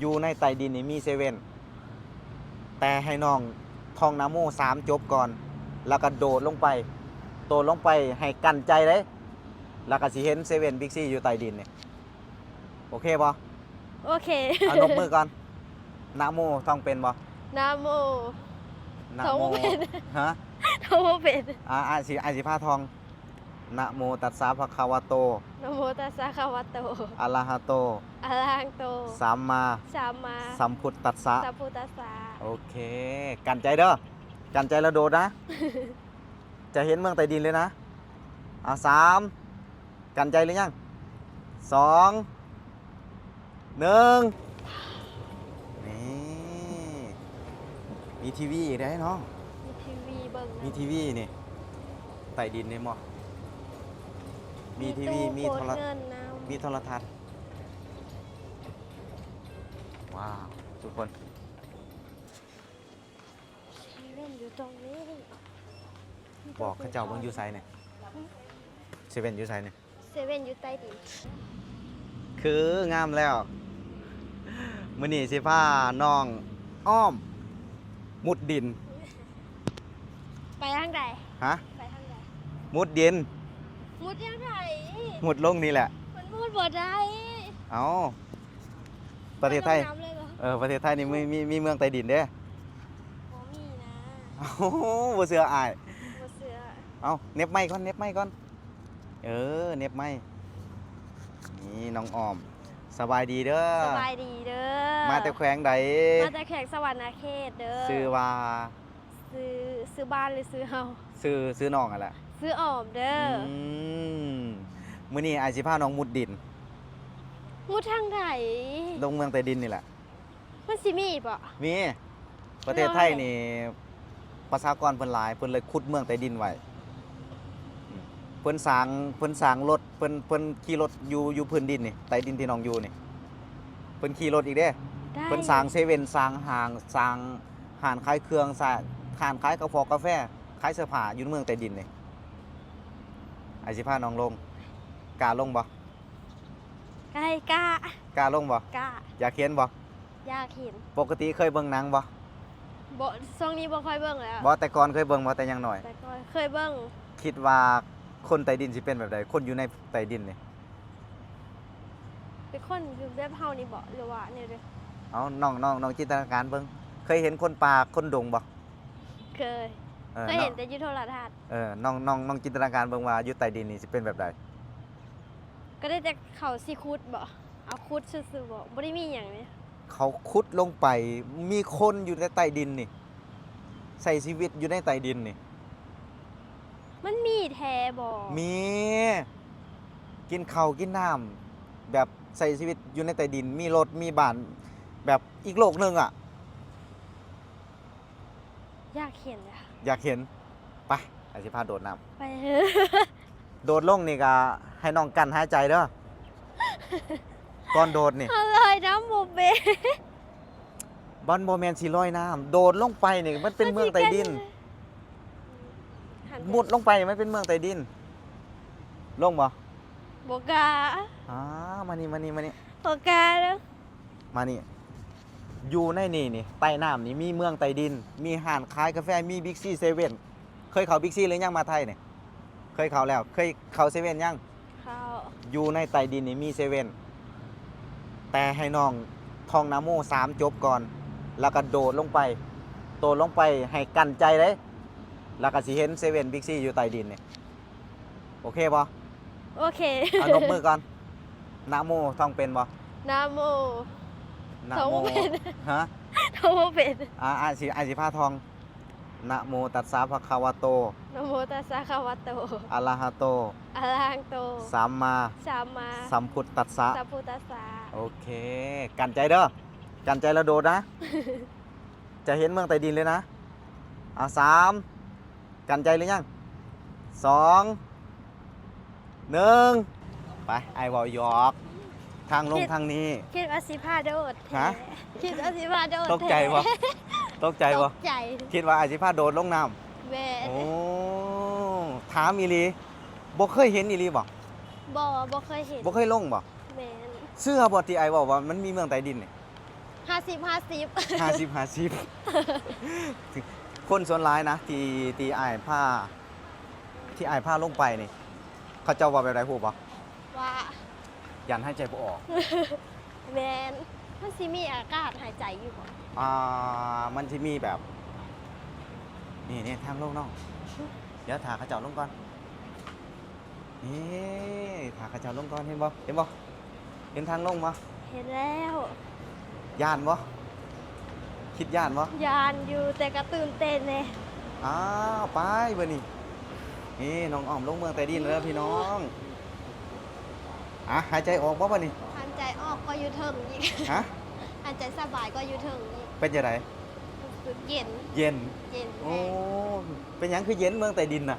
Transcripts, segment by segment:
อยู่ในใต้ดินนี่มีเซเว่นแต่ให้น้องท่องนะโมสามจบก่อน แล้วก็โดดลงไป โดดลงไปให้กันใจเลยแล้วก็สิเห็นเซเว่นบิ๊กซีอยู่ใต้ดินนี่โอเคบ่โอเคเอานบมือก่อนนะโมท่องเป็นบ่นะโมนะท่องโมบ่เป็นฮะโทรเป็นอ่าอ่าสิอ่าสิพาทอง นะโมตัสสะภะคะวะโตนะโมตัสสะคะวะโตอะระหะโตอะระหังโตสัมมาสัมมาสัมพุทธัสสะสัพพุทธัสสะโอเค กันใจเด้อกันใจแล้วโดดนะ จะเห็นเมืองใต้ดินเลยนะอ่าสามกันใจหรือยังสองหนึ่งนี่มีทีวีอีกได้วน้องมีทีวีเบิ่งมีทีวีนี่ใต้ดินนี่หมอ มีทีวี มีตู้โทโครตรเงินน้ำมีโทรทัศน์ ว้าว ทุกคนเซเว่นอยู่ตรงนี้มีบอกเข้าเจ้าเบิ่งอยู่ไซเนี่ยเซเว่นอยู่ไซเนี่ยเซเว่นอยู่ใต้ดินคืองามแล้วมื้อนี้สิพาน้องอ้อม มุดดิน ไปทางใดฮะ ไปทางใดมุดดิน มุดยังไงมุดลงนี่แหละ มันมุดบ่ได้เอาประเทศไทย มันลงน้ำเลยเหรอเออ ประเทศไทยนี่มีมีมีเมืองใต้ดินเด้บ่มีนะเอ้าบ่เสืออาย บ่เสือเอาเน็บไม้ก่อนเน็บไม้ก่อน เออเน็บไม้นี่น้องออม สบายดีเด้อ สบายดีเด้อมาแต่แขวงใดมาแต่แขกสวรรค์เขตเด้อซื้อว่าซื้อซื้อบ้านหรือซื้อเฮาซื้อซื้อน้องอะแหละ ซื้อออมเด้ออมมื้อนี้อายสิพาน้องมุดดิน มุดทางไหนลงเมืองใต้ดินนี่แหละ มันสิมีบ่ มี ประเทศไทยนี่ประชากรเพิ่นหลายเพิ่นเลยขุดเมืองใต้ดินไว้อืมเพิ่นสร้างเพิ่นสร้างรถเพิ่นเพิ่นขี่รถอยู่อยู่พื้นดินนี่ใต้ดินที่น้องอยู่นี่เพิ่นขี่รถอีกเด้ได้เพิ่นสร้างเซเว่นสร้างห้างสร้างห้านขายเครื่องสร้างห้านขายกาแฟกาแฟขายเสื้อผ้าอยู่ในเมืองใต้ดินนี่ไอสิพาน้องลงกล้าลงบ่ไก่กล้ากล้าลงบ่กล้าอยากเห็นบ่อยากเห็นปกติเคยเบิ่งหนังบ่บ่ช่วงนี้บ่ค่อยเบิ่งแล้วบ่แต่ก่อนเคยเบิ่งบ่แต่ยังน้อย แต่ก็เคยเบิ่งคิดว่าคนใต้ดินสิเป็นแบบใดคนอยู่ในใต้ดินนี่เป็นคนคือแบบเฮานี่บ่หรือว่าเนี่ยเด้อเอาน้องน้องน้องจินตนาการเบิ่งเคยเห็นคนป่าคนดงบ่เคย เออเคยน้อเห็งนแต่อยู่โทรทัศน์เออน้องน้องน้องจินตนาการเบิ่งว่าอยู่ใต้ดินนี่สิเป็นแบบใดก็ได้แต่เขาสิคุดบ่เอาคุดซื่อๆบ่บ่ได้มีหยังนี่เขาขุดลงไปมีคนอยู่ในใต้ดินนี่ ใส่ชีวิตอยู่ในใต้ดินนี่ มันมีแท้บ่มี กินข้าวกินน้ำแบบใส่ชีวิตอยู่ในใต้ดิน มีรถมีบ้าน แบบอีกโลกหนึงอะ อยากเห็นอะอยากเห็นไปอาสิพาโดดน้ไปเถอะำโดดลงนี่ก็ให้น้องกันหายใจเด้อก่อนโดดนี่ อะไรน้ำบ่เบบอลโบแมนสีลอยน้ำโดดลงไปนี่มันเป็นเมืองใต้ดิน หันไปมุดลงไปมันเป็นเมืองใต้ดิน ลงบ่บ่กล้าอ่ามานี่มานี่มานี่บ่กล้าเด้อมานี่ อยู่ในนี่นี่ใต้น้ำนี่มีเมืองใต้ดิน มีห้านขายกาแฟมีบิ๊กซีเซเว่นเคยเข้าบิ๊กซีหรือยังมาไทยเนี่ยเคยเข้าแล้วเคยเข้าเซเว่นยังเขาอยู่ในใต้ดินนี่มีเซเว่นแต่ให้น้องท่องนะโมสามจบก่อน แล้วก็โดดลงไปโดดลงไปให้กันใจเลยแล้วก็สิเห็นเซเว่นบิ๊กซีอยู่ใต้ดินนี่โอเคปะโอเคเอานบมือก่อนนะโมท่องเป็นปะนะโม นะท่องโมบ่เป็น ฮะโทรบ่เป็นอ่าอ่าสิอ่าสิพาทองนะโมตัสสะภะคะวะโตนะโมตัสสะคะวะโตอะระหะโต อะระหังโต สัมมาสัมมาสัมพุทธัสสะ สัพพุทธัสสะโอเค กันใจเด้อ กันใจแล้วโดดนะ จะเห็นเมืองใต้ดินเลยนะ อ่าสาม กันใจหรือยังสอง หนึ่ง ไป ไอ้บอหยอก ทางลงทางนี้ คิดว่าสิพาโดดแท้ฮะ คิดว่าสิพาโดดตกใจปะแท้ตกใจตปะกใจคิดว่าอาจิพาโดดลงน้แม่ำโอ้ถามอีหลีบ่เคยเห็นอีหลีบ่บ่บ่เคยเห็นบ่เคยลงบ่แม่นเสื้อบ่ที่ไอ้บอกว่ามันมีเมืองใต้ดินนี่ห้าสิบห้าสิบห้าสิบห้าสิบคนส่วนร้ายนะ ที่ที่อายผ้า ที่อายผ้าลงไปนี่ เขาเจ้าว่าแบบไรพูดปะว่า ยันให้ใจบ่ออก แมนมันสิมีอากาศหายใจอยู่บ่อ่า มันที่มีแบบ นี่นี่ทางลงน้อง เดี๋ยวถาเขาเจ้าลงก่อน นี่ถาเขาเจ้าลงก่อนเห็นบ่เห็นบ่เห็นทางลงบ่เห็นแล้วย่านบ่คิดย่านบ่ยานอยู่แต่ก็ตื่นเต้นเลยอ้าวไปเบอร์นี่นี่น้องอ้อมลงเมืองแต่ดินแล้วพี่น้อง อะหายใจออกบ่บ่นี่หันใจออกก็อยู่เทิงอีกฮะหันใจสบายก็อยู่เทิงอีกเป็นยังไงรู้สึกเย็นเย็น เย็นโอ้แห้งเป็นหยังคือเย็นเมืองแต่ดินน่ะ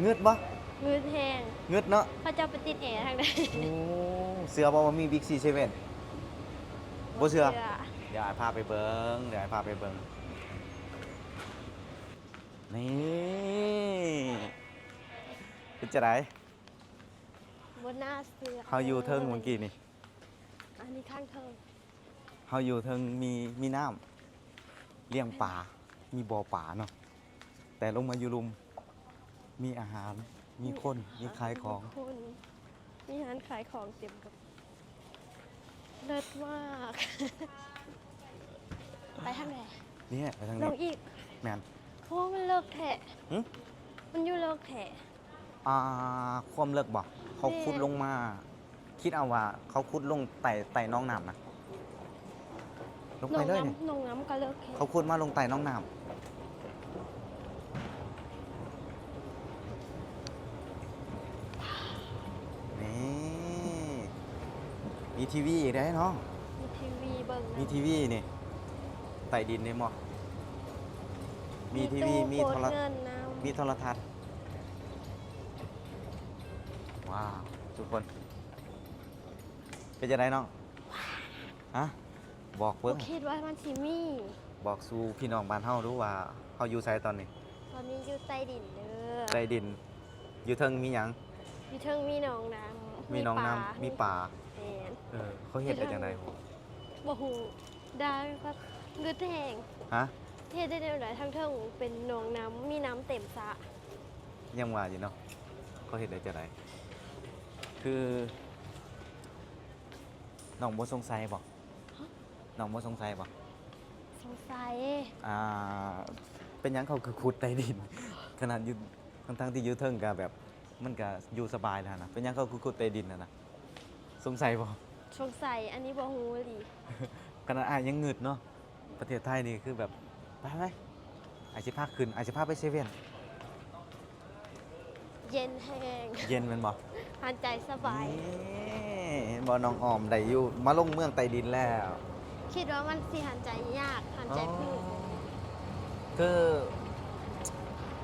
เงืดบ่มือแห้งเงืดเนาะเขาจะไปติดแอร์ทางใดโอ้เสือบ่ว่ามีบิ๊กซีเซเว่น บ่เชื่อ เดี๋ยวอายพาไปเบิงเดี๋ยวอายพาไปเบิงนี่เป็นจะได บนหน้าเสือเขาอยู่เทิงเมื่อกี้นี่อันนี้ข้างเทิงเขาอยู่เทิงมีมีน้ำเลี้ยงป่ามีบ่อป่าเนาะแต่ลงมาอยู่ลุมมีอาหารมีคนมีขายของ มีคนมีร้านขายของเต็มกับเลิศมาก ไปทางไหนเนี่ยไปทางลนี้งอีกแมน โอ้มันเลิกแถะหึ มันอยู่เลิกแถะ อ่าความเลิกบอกเขาขุดลงมา คิดเอาว่า เขาขุดลงไต่ไต่น้องน้ำนะลงลไปงเลยเนี่ยน้ำลงน้ำก็เลิกแถะเขาขุดมาลงไต่น้องน้ำนี่มีทีวีอีกได้เนาะมีทีวีเบิ่งมีทีวีนี่ไต่ดินนี่หมอมีทีวีมีตู้โทโครตรเงินน้ำมีโทรทัศน์ ว้าวทุกคน เป็นจะได้น้องฮะบอกบ่เบิ้งคิดว่ามันสิมี บอกสู่พี่น้องบ้านเฮารู้ว่าเฮาอยู่ไสตอนนี้ ตอนนี้อยู่ใต้ดินเด้อใต้ดิน อยู่เทิงมีหยังอยู่เทิงมีหนองน้ำมีหน้องน้ำมีป่าแม่นเออเขาเฮ็ดได้จังได๋บ่ฮู้ได้ก็งึดแหงฮะเฮ็ดได้แนวใดทั้งเทิงเป็นหนองน้ำมีน้ำเต็มสระยังว่าอยู่เนาะเขาเฮ็ดได้จังได๋ คือน้องบ่สงสัยบ่น้องบ่สงสัยบ่สงสัยอ่าเป็นหยังเขาคือขุดใต้ดิน ขนาดอยู่ทั้งๆที่อยู่เทิงก็แบบ มันก็อยู่สบายแล้วนะเป็นหยังเขาคือขุดใต้ดินน่ะนะสงสัยบ่สงสัยอันนี้บ่ฮู้อีหลีขนาดอายยังงึดเนาะประเทศไทยนี่คือแบบไปไหมอาจจะพาขึ้นอาจจะพาไปเซเว่น เย็นแห้งเย็นแมันบ่หันใจสบาย นี่เห็นบ่น้องออมได้อยู่มาลงเมืองใต้ดินแล้วคิดว่ามันสิหันใจยากหันใจพืชคือ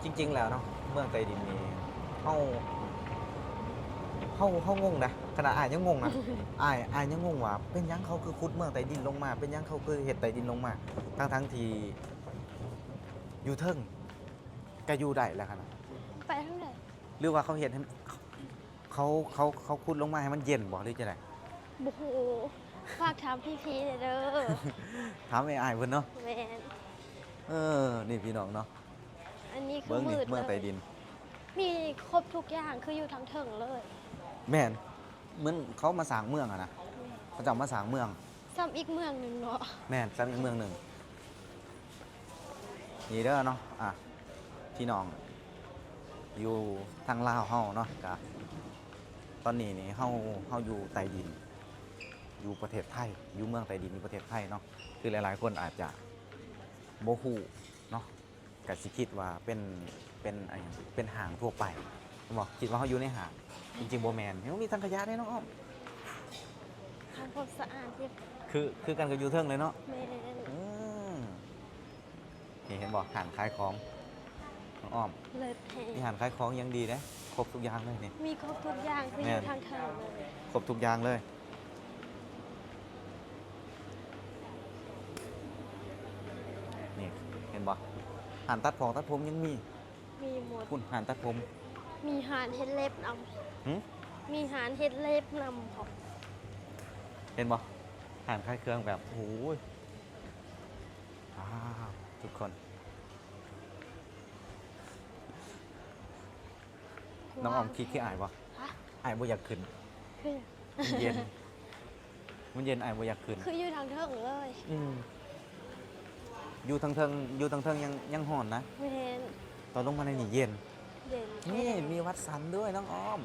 จริง ๆ แล้วเนาะเมืองใต้ดินนี่เฮาเฮาเฮางงนะขนาดอายยังงงนะ อายอายยังงงว่า เป็นหยังเขาคือขุดเมืองใต้ดินลงมา เป็นหยังเขาคือเฮ็ดใต้ดินลงมาทั้งทั้งๆที่อยู่เทิงก็อยู่ได้แล้วครับนะไปทางไหน หรือว่าเขาเฮ็ดให้เขาเขาเขาขุดลงมาให้มันเย็นบ่หรือจะไดบ่ฮู้ฝากถามพี่ๆหน่อยเด้อถามไอ้อายเพิ่นเนาะแม่นเออนี่พี่น้องเนาะอันนี้คือเบิ่งมืนี่ดเมืองเลใต้ยดิน มีครบทุกอย่างคืออยู่ทั้งเทิงเลย แม่นเหมือนเขามาสร้างเมืองอะนะเขาจะมาสร้างเมือง ซ้ำอีกเมืองหนึงเนาะแม่นซ้ำอีกเมืองหนึ่งนี่เด้อเนาะอะพี่น้อง อยู่ทางลาวเฮาเนาะกะตอนนี้นี่เฮาเฮาอยู่ใต้ดิน อยู่ประเทศไทยอยู่เมืองใต้ดินอยู่ประเทศไทยเนาะคือหลายๆคนอาจจะโมฮูเนาะกะสิคิดว่าเป็นเป็นอะไรอย่างเป็นห่างทั่วไปบอกคิดว่าเขาอยู่ในห่างจริงๆโบแมนเฮ้ยมีทางขยะด้วยเนาะอ้อมทำความสะอาดเรียบคือคือกันกับยูเทิงเลยเนาะแม่นอืมนี่เห็นบอกหันขายของน้ องอ้อมเลิศแฮงนี่หันขายของยังดีนะครบทุกอย่างเลยนี่มีครบทุกอย่างคือแม่อยู่น ทางเทิงเลยครบทุกอย่างเลย นี่ เห็นบอกหันตัดผมตัดผมยังมี มีหมด คุณหันตัดผม มีหานเฮ็ดเล็บนหึำมีหานเฮ็ดเล็บนำของเห็นบอกห่านค่ายเครื่องแบบโอ้ยว้าวทุกคน น้องออมคิดขี้อายปะฮะอายบ่อยากขึ้นคือมันเย็น มันเย็นอายบ่อยากขึ้น คืออยู่ทางเทิงเลยอืมอยู่ทางเทิงอยู่ทางเทิงยังยังห่อนนะ ไม่เห็นตอนลงมาในนี่เย็น เด่นนี่มีวัดสันด้วยน้องอ้อม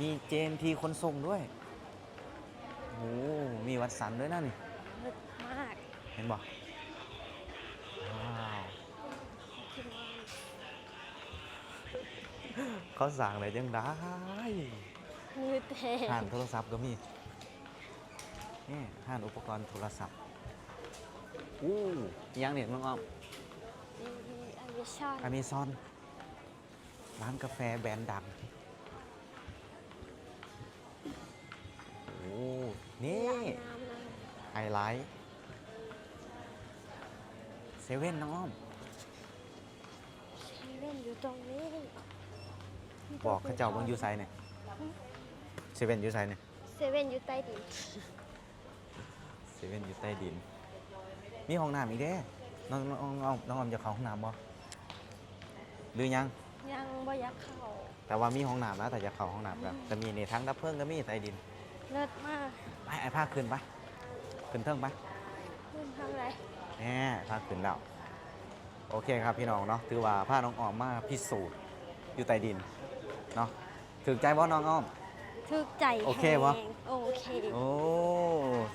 มีเจนทีคนส่งด้วยโอ้มีวัดสันด้วยนั่นลึกมาก เห็นบ่ เขาสั่งอะไรยังได้มือแตกห่านโทรศัพท์ก็มีนี่ห่านอุปกรณ์โทรศัพท์อู้อิหยังเนี่ยน้องอ้อมมีอันวิชั่นอเมซอนร้านกาแฟแบรนด์ดังโอ้นี่น้ำนะไฮไลท์เซเว่นน้องอ้อมเซเว่นอยู่ตรงนี้ บอกเข้าเจ้าเบางยูไซเนี่ยเซเว่นยูไซเนี่ยเซเว่นอยู่ใต้ดินเซเว่นอยู่ใต้ดิน มีห้องน้ำอีกเด้น้องน้องน้องอ้อมน้องอ้อมจะเข้าห้องน้ำบ่หรือยัง ยังบ่อยากเข้าแต่ว่ามีห้องน้ำนะแต่จะเข้าห้องน้ำก็จะมีนี่ทั้งดับเพลิงก็มีใต้ดิน เลิศมากไปไอ้ผ้าขึ้นไปขึ้นเทิงไปขึ้นทางไหนแหน่ผ้าขึ้นแล้ว โอเคครับพี่น้องเนาะ ถือว่าผ้าน้องอ้อมมาพิสูจน์อยู่ใต้ดิน เนาะถึงใจบ่น้องอ้อมทึกใจโอเควะแฮงโอเค โอ้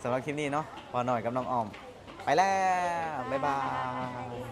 สำหรับคลิปนี้เนาะพอหน่อยกับน้องออม ไปแล้ว บ๊ายบาย